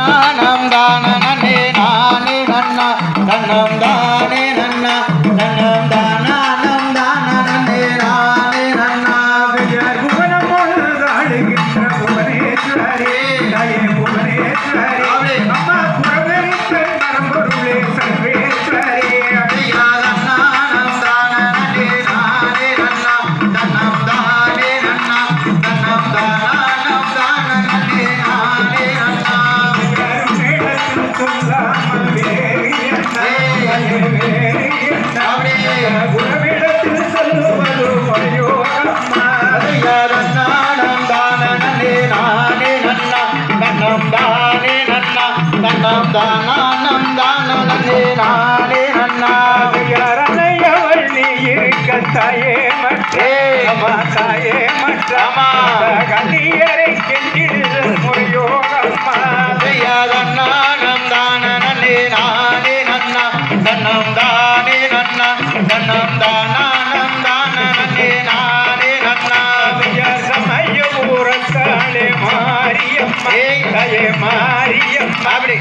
நன்னானம் தான நானே நன்னா நன்னம் தானே தாயே மற்றே அம்மா தாயே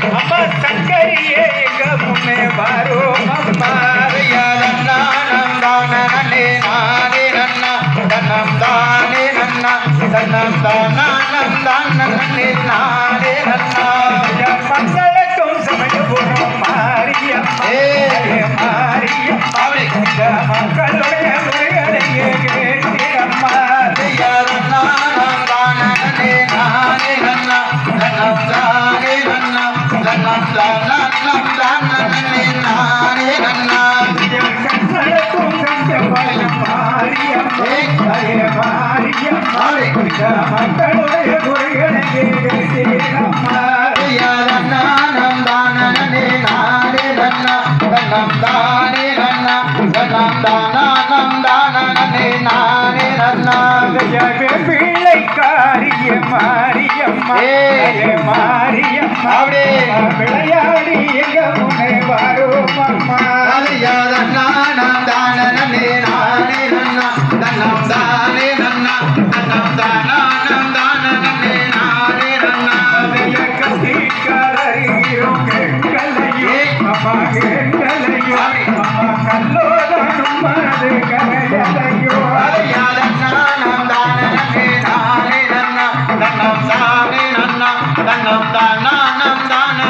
அம்மா சங்கரியே எங்க முன்னே வரும் அம்மா ஐயா நானே நன்னா நன்னம் தானே நன்னா நானே நன்னா மக்களுடைய முறைகளை கேட்கிறம்மா ஐயா நன்னானம் தான நன்னே நானே நன்னா நன்னம் தானே நன்னா நன்னம் தானானம் தான நன்னே நானே நன்னா ஜெய பிள்ளை காரிய மாரியம்மா ஏய். தாயே மாரியம்மா அப்படி. விளையாடி எங்க முன்னே வரும் அம்மா. தான நன்னே நானே நன்னா தானே நன்னா நன்னம் தானானம் தான நன்னே நானே நன்னா. அம்மா அம்மா கல்லோதனும் மனது கலையலையும் Dangam, dangam, dangam, dangam.